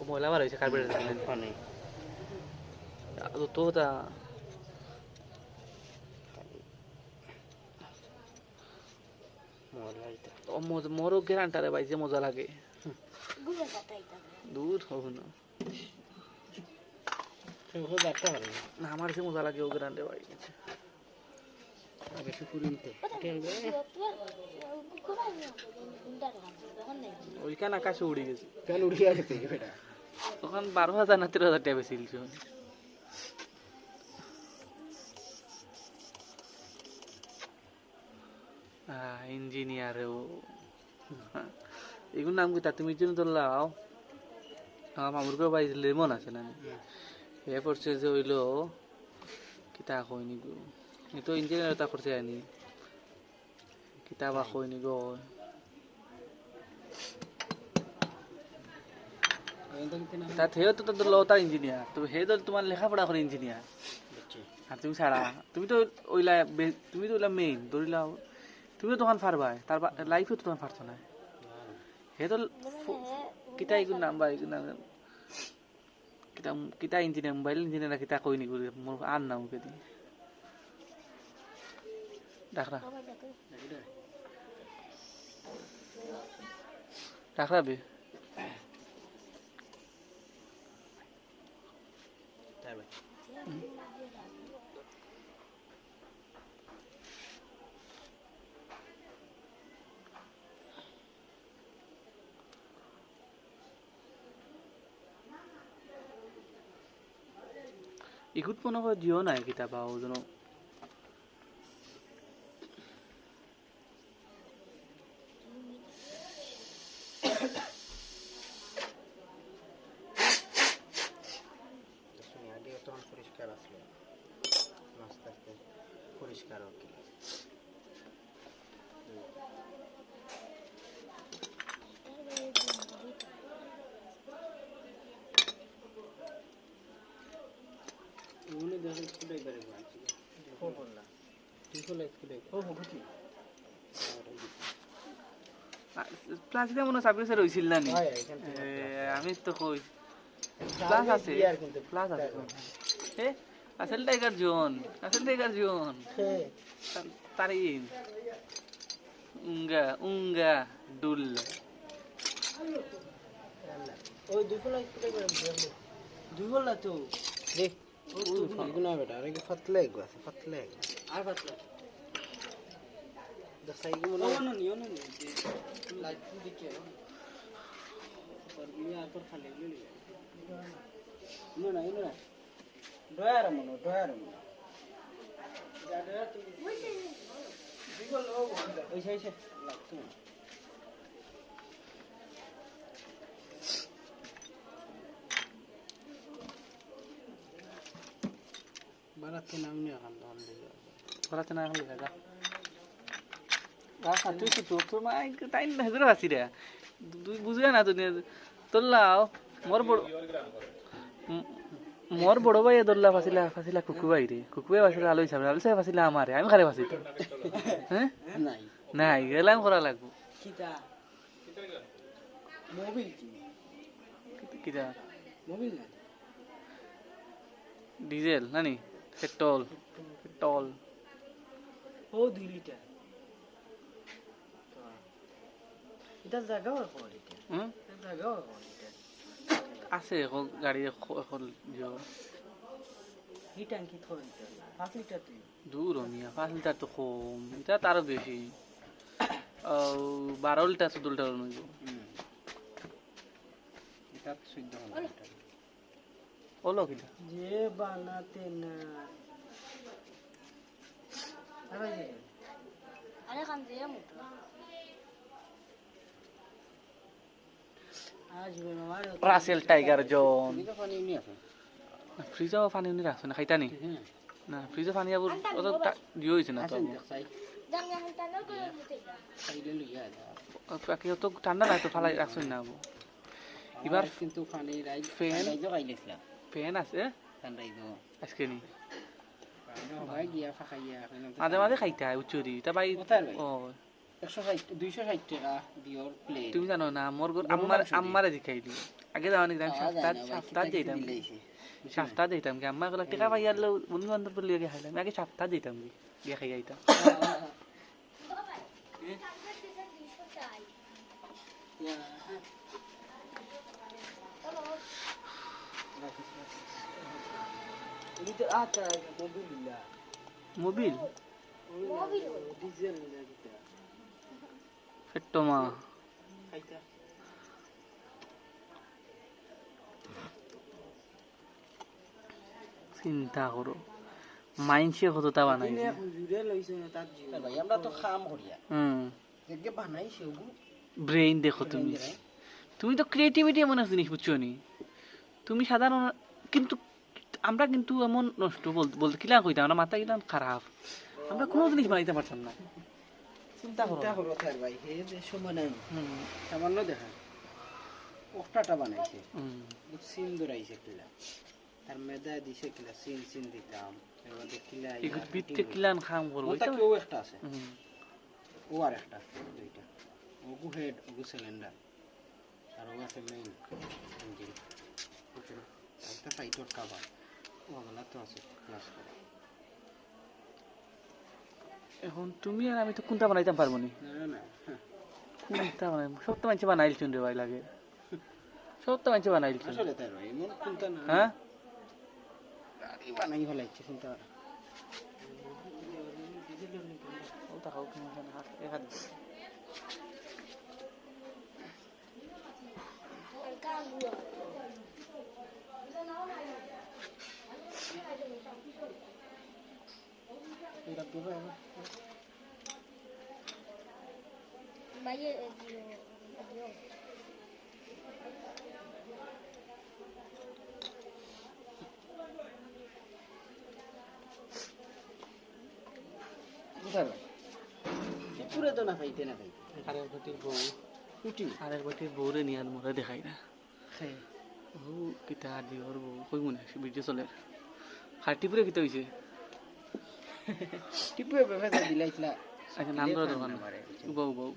ও ময়লা বার হয়েছে কার্পেটের পানি তো তা মজ- মোরও গ্যারান্টারে ভাই যে মজা লাগে দূর হোক না আমার যে মজা লাগে ও গ্যারান্টে ভাই বেশি পুরি নিতে ওইখানে আকাশে উড়ে গেছে কেন উঠিয়া গেছে তখন বারো হাজার না তেরো হাজার টাকা বেশি ইঞ্জিনিয়ার এগুলো নাম কি তুমি জন্য ধরলাও আমার মামুর কেউ বাড়ি লেমন আছে না? এ পড়ছে যে হইল কিতা কইনি গো? এ তো ইঞ্জিনিয়ার তা পড়ছে আনি কিতাবা কইনি গো। তা হেও তো তোর লো তার ইঞ্জিনিয়ার তো হে তো তোমার লেখাপড়া করে ইঞ্জিনিয়ার আর তুমি ছাড়া। তুমি তো ওইলা তুমি তো ওইলা মেইন ধরিলাও। তুমি তো তখন পারবাই। তার লাইফে তো তোমার পারছ না। হে তো কিতা এগুলো নাম বা এগুলো নাম কিতা কিতা ইঞ্জিনিয়ার মোবাইল ইঞ্জিনিয়ার কিতা কই নি করে মোর আর নাম কে দি ডাকরা ডাকরা বে। তাই ভাই ইকুত মনে হয় জিও নাই কিতাবা ও যেন আগে তখন পরিষ্কার আসলো আস্তে আস্তে পরিষ্কার আর কি উনি দেখেন স্কুলে করে বলছি ও বললা ঠিক হলো স্কুলে ও বুঝি প্লাস্টিকে মনে সার্ভিসে রইছিল না নি? এখান থেকে এ, আমি তো কই প্লাস আছে? প্লাস আছে। আসল টাইগার জোন আসল টাইগার জোন তারিন উঙ্গা উঙ্গা ডুল ওই দুপুর দুপুর না তো। দেখ ফাগুনা বেটা আরে ফাতলা এক আছে ফাতলা এক আর ফাতলা। ডয়ার মনো ডয়ার মনো ওইসে ওইসে লাগতো বারাতে নামনি তুই তো তোর তোর টাইম হেজরে আছি রে। তুই বুঝবে না তুই তোর লাও মোর বড় মোর বড় ভাই দোল্লা ফাসিলা ফাসিলা কুকু ভাই রে কুকু ভাই ফাসিলা আলোই সামনে আলোই ফাসিলা আমারে আমি খারে ফাসি হ্যাঁ নাই। গেলাম করা লাগবো। কিটা ডিজেল নানি? পেট্রোল পেট্রোল ও দুই লিটার এটা জায়গা আর হুম? এটা আছে এখন গাড়ি এখন ট্যাঙ্কি পাঁচ লিটার দূর মিয়া পাঁচ লিটার তো কম। এটা তারও বেশি। বারো লিটার চোদ্দ লিটার অনুযায়ী হলো কিটা? যে বানাতে না। আরে আরে দিয়ে মুটো আজ আমার রাসেল টাইগার জন ফ্রিজও পানি উনি রাখছে না খাইতা নি না? ফ্রিজে পানি আবার অত দিয়ে হয়েছে না তো তো ঠান্ডা নাই তো ফালাই রাখছেন না আবু এবার কিন্তু পানি ফ্যান? ফ্যান আছে? আজকে নি? মাঝে মাঝে খাইতে হয় উচ্চরি তা ভাই? ও তুমি জানো না মোর আম্মার মাংস দিয়ে। আম্মারে আগে যাওয়া যায় সপ্তাহ সপ্তাহ যেতাম যেতাম কি? আম্মা গুলো টিকা পাই আনলেও বন্ধু বান্ধব বলে গিয়ে খাইলাম আগে সপ্তাহ যেতাম কি? গিয়ে খাই আইতাম। আচ্ছা মোবিল? মোবিল। ডিজেল ফেট্টমা চিন্তা করো। মাইনসে কতটা বানাই আমরা তো খাম করিয়া হুম বানাইছে ব্রেইন দেখো তুমি। তুমি তো ক্রিয়েটিভিটি এমন এক জিনিস বুঝছ নি? তুমি সাধারণ কিন্তু আমরা কিন্তু এমন নষ্ট বলতে বলতে কিলা কইতাম আমরা মাথা কিলাম খারাপ আমরা কোনো জিনিস বানাইতে পারতাম না। চিন্তা করো চিন্তা করো তার ভাই হে যে সময় নাই। হুম, সামান্য দেখা। ওটাটা বানাইছে। হুম। সিন দৌড়াইছে কিলা। তার মেদা দিছে কিলা সিন সিন দিতাম। কিলা কিলান খাম করব। ওটা কেউ একটা আছে। হুম, ও আর একটা দুইটা। ওগু হেড ওগু সিলিন্ডার আর ও আছে মেইন ইঞ্জিন সাইটর কাভার ওগুলা তো আছে ক্লাস করে। এখন তুমি আর আমি তো কোনটা বানাইতাম পারব নি হ্যাঁ। কোনটা বানাই সব তো মানুষ বানাইলছুন রে ভাই লাগে। সব তো মানুষ এমন চিন্তা হ্যাঁ? বানাই ফেলাইছে চিন্তা করা এটা দেবে. কোথায় ভাই পুরে তো না খাইতে না খাইতে আরেক বাটির বউ উঠি আরেক বাটির বউরে নিয়ে আর মোরে দেখাই না ও কিতা দিওর বউ কই মনে ভিডিও চলে হার্টি পুরে কিতা হইছে টিপুয়ে ব্যবসা দিলাইছিলা আচ্ছা নাম ধরা দোকান উবা উবা বউ